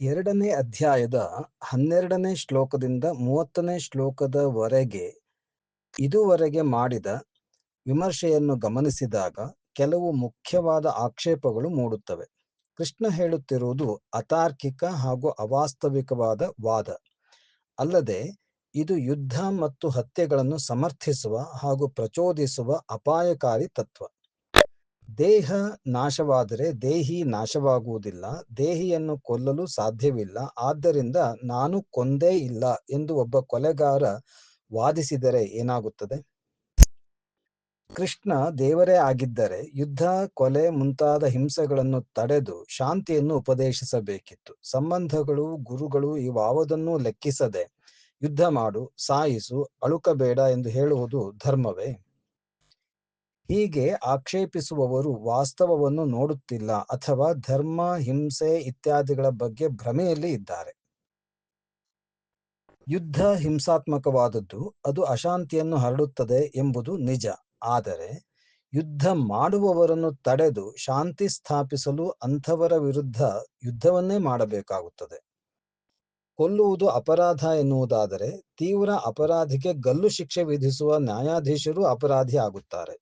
ಎರಡನೇ ಅಧ್ಯಾಯದ ಹನ್ನೆರಡನೇ ಶ್ಲೋಕದಿಂದ ಮೂವತ್ತನೇ ಶ್ಲೋಕದವರೆಗೆ ಇದುವರೆಗೆ ಮಾಡಿದ ವಿಮರ್ಶೆಯನ್ನು ಗಮನಿಸಿದಾಗ ಕೆಲವು ಮುಖ್ಯವಾದ ಆಕ್ಷೇಪಗಳು ಮೂಡುತ್ತವೆ. ಕೃಷ್ಣ ಹೇಳುತ್ತಿರುವುದು ಅತಾರ್ಕಿಕ ಹಾಗೂ ಅವಾಸ್ತವಿಕವಾದ ವಾದ. ಅಲ್ಲದೆ, ಇದು ಯುದ್ಧ ಮತ್ತು ಹತ್ಯೆಗಳನ್ನು ಸಮರ್ಥಿಸುವ ಹಾಗೂ ಪ್ರಚೋದಿಸುವ ಅಪಾಯಕಾರಿ ತತ್ವ. ದೇಹ ನಾಶವಾದರೆ ದೇಹಿ ನಾಶವಾಗುವುದಿಲ್ಲ, ದೇಹಿಯನ್ನು ಕೊಲ್ಲಲು ಸಾಧ್ಯವಿಲ್ಲ, ಆದ್ದರಿಂದ ನಾನು ಕೊಂದೇ ಇಲ್ಲ ಎಂದು ಒಬ್ಬ ಕೊಲೆಗಾರ ವಾದಿಸಿದರೆ ಏನಾಗುತ್ತದೆ? ಕೃಷ್ಣ ದೇವರೇ ಆಗಿದ್ದರೆ ಯುದ್ಧ, ಕೊಲೆ ಮುಂತಾದ ಹಿಂಸೆಗಳನ್ನು ತಡೆದು ಶಾಂತಿಯನ್ನು ಉಪದೇಶಿಸಬೇಕಿತ್ತು. ಸಂಬಂಧಗಳು, ಗುರುಗಳು ಇವಾವುದನ್ನೂ ಲೆಕ್ಕಿಸದೆ ಯುದ್ಧ ಮಾಡು, ಸಾಯಿಸು, ಅಳುಕಬೇಡ ಎಂದು ಹೇಳುವುದು ಧರ್ಮವೇ? ಹೀಗೆ ಆಕ್ಷೇಪಿಸುವವರು ವಾಸ್ತವವನ್ನು ನೋಡುತ್ತಿಲ್ಲ ಅಥವಾ ಧರ್ಮ, ಹಿಂಸೆ ಇತ್ಯಾದಿಗಳ ಬಗ್ಗೆ ಭ್ರಮೆಯಲ್ಲಿ ಇದ್ದಾರೆ. ಯುದ್ಧ ಹಿಂಸಾತ್ಮಕವಾದದ್ದು ಅದು ಅಶಾಂತಿಯನ್ನು ಹರಡುತ್ತದೆ ಎಂಬುದು ನಿಜ. ಆದರೆ ಯುದ್ಧ ಮಾಡುವವರನ್ನು ತಡೆದು ಶಾಂತಿ ಸ್ಥಾಪಿಸಲು ಅಂಥವರ ವಿರುದ್ಧ ಯುದ್ಧವನ್ನೇ ಮಾಡಬೇಕಾಗುತ್ತದೆ. ಕೊಲ್ಲುವುದು ಅಪರಾಧ ಎನ್ನುವುದಾದರೆ ತೀವ್ರ ಅಪರಾಧಿಗೆ ಗಲ್ಲು ಶಿಕ್ಷೆ ವಿಧಿಸುವ ನ್ಯಾಯಾಧೀಶರು ಅಪರಾಧಿ ಆಗುತ್ತಾರೆ.